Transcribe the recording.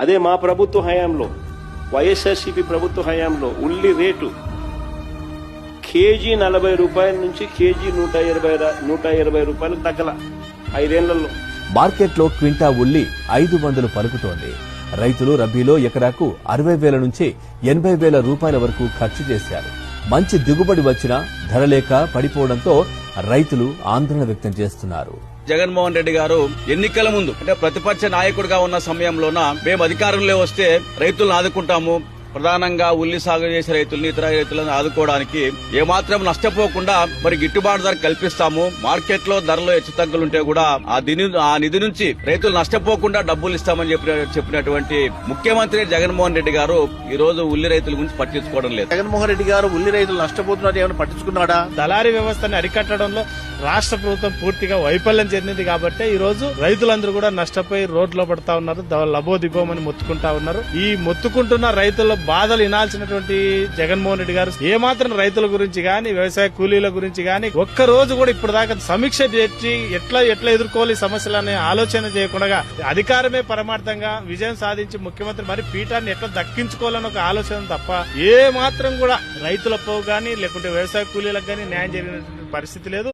అదే మా ప్రభుత్వ హయాంలో వైఎస్ఆర్సీపీ ప్రభుత్వ హయాంలో ఉల్లి రేటు కేజీ నలభై రూపాయల నుంచి కేజీ నూట ఇరవై నూట ఇరవై రూపాయలు తగ్గల ఐదేళ్ళలో. మార్కెట్లో క్వింటా ఉల్లి ఐదు వందలు పలుకుతోంది. రైతులు రబీలో ఎకరాకు అరవై వేల నుంచి ఎనభై వేల రూపాయల వరకు ఖర్చు చేశారు. మంచి దిగుబడి వచ్చినా ధర లేక పడిపోవడంతో రైతులు ఆందోళన వ్యక్తం చేస్తున్నారు. జగన్మోహన్ రెడ్డి గారు ఎన్నికల ముందు అంటే ప్రతిపక్ష నాయకుడిగా ఉన్న సమయంలోన మేము అధికారంలో వస్తే రైతులను ఆదుకుంటాము ప్రధానంగా ఉల్లి సాగు చేసే రైతుల్ని ఇతర రైతులను ఆదుకోవడానికి ఏమాత్రం నష్టపోకుండా మరి గిట్టుబాటు ధర కల్పిస్తాము. మార్కెట్లో ధరలో హెచ్చు తగ్గులుంటే కూడా ఆ దిని ఆ నిధి నుంచి రైతులు నష్టపోకుండా డబ్బులు ఇస్తామని చెప్పిన చెప్పినటువంటి ముఖ్యమంత్రి జగన్మోహన్ రెడ్డి గారు ఈ రోజు ఉల్లి రైతుల గురించి పట్టించుకోవడం లేదు. జగన్మోహన్ రెడ్డి గారు ఉల్లి రైతులు నష్టపోతున్నారు ఏమైనా పట్టించుకున్నాడా? దళారీ వ్యవస్థని అరికట్టడంలో రాష్ట్ర ప్రభుత్వం పూర్తిగా వైఫల్యం చెందింది కాబట్టి ఈ రోజు రైతులందరూ కూడా నష్టపోయి రోడ్లో పడతా ఉన్నారు. లబోదిబోమని మొత్తుకుంటా ఉన్నారు. ఈ మొత్తుకుంటున్న రైతుల బాధలు వినాల్సినటువంటి జగన్మోహన్ రెడ్డి గారు ఏ మాత్రం రైతుల గురించి గాని వ్యవసాయ కూలీల గురించి గాని ఒక్క రోజు కూడా ఇప్పుడు దాకా సమీక్ష చేసి ఎట్లా ఎట్లా ఎదుర్కోవాలి సమస్యలనే ఆలోచన చేయకుండా అధికారమే పరమార్థంగా విజయం సాధించి ముఖ్యమంత్రి మరి పీఠాన్ని ఎట్లా దక్కించుకోవాలని ఒక ఆలోచన తప్ప ఏ మాత్రం కూడా రైతులకు గాని లేకుంటే వ్యవసాయ కూలీలకు గాని న్యాయం జరిగిన పరిస్థితి లేదు.